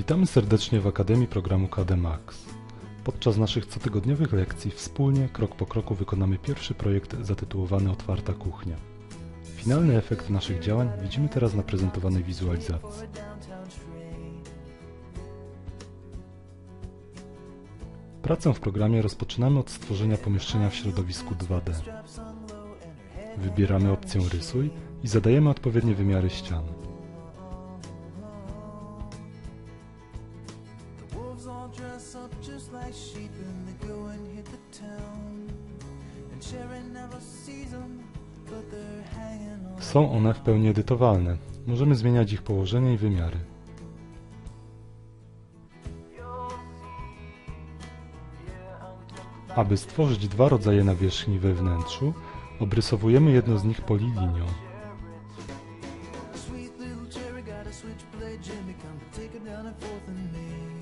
Witamy serdecznie w Akademii programu KD Max. Podczas naszych cotygodniowych lekcji wspólnie, krok po kroku wykonamy pierwszy projekt zatytułowany Otwarta Kuchnia. Finalny efekt naszych działań widzimy teraz na prezentowanej wizualizacji. Pracę w programie rozpoczynamy od stworzenia pomieszczenia w środowisku 2D. Wybieramy opcję Rysuj i zadajemy odpowiednie wymiary ścian. All dress up just like sheep and they go and hit the town. And Sharon never sees them, but they're hanging on. Są one w pełni edytowalne. Możemy zmieniać ich położenie i wymiary. Aby stworzyć dwa rodzaje nawierzchni we wnętrzu, obrysowujemy jedno z nich polilinią. Switchblade Jimmy come to take her down at Fourth and Main.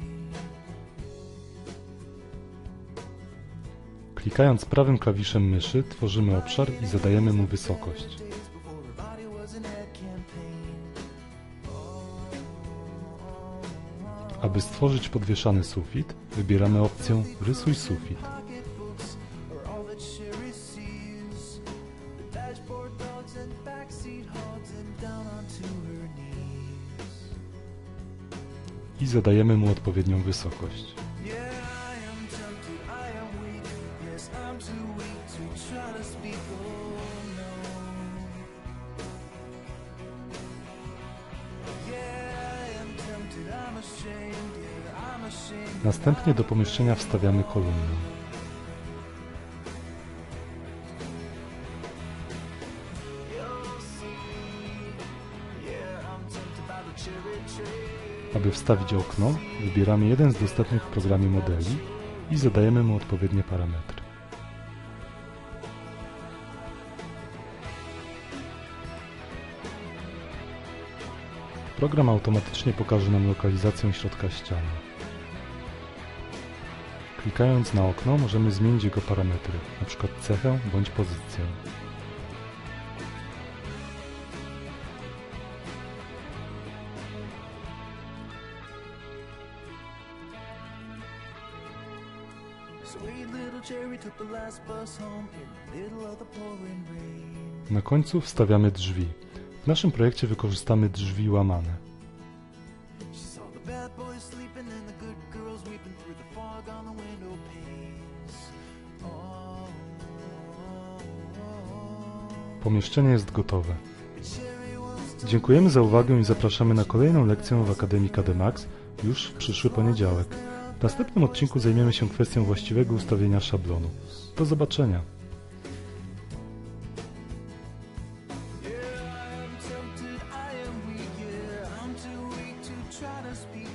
Klikając prawym klawiszem myszy, tworzymy obszar i zadajemy mu wysokość. Aby stworzyć podwieszany sufit, wybieramy opcję Rysuj sufit. I zadajemy mu odpowiednią wysokość. Yeah, I'm tempted by the cherry tree. Aby wstawić okno, wybieramy jeden z dostępnych w programie modeli i zadajemy mu odpowiednie parametry. Program automatycznie pokaże nam lokalizację środka ściany. Klikając na okno możemy zmienić jego parametry, np. cechę bądź pozycję. Na końcu wstawiamy drzwi. W naszym projekcie wykorzystamy drzwi łamane. Pomieszczenie jest gotowe. Dziękujemy za uwagę i zapraszamy na kolejną lekcję w Akademii KDMAX już w przyszły poniedziałek. W następnym odcinku zajmiemy się kwestią właściwego ustawienia szablonu. Do zobaczenia. Try to speak.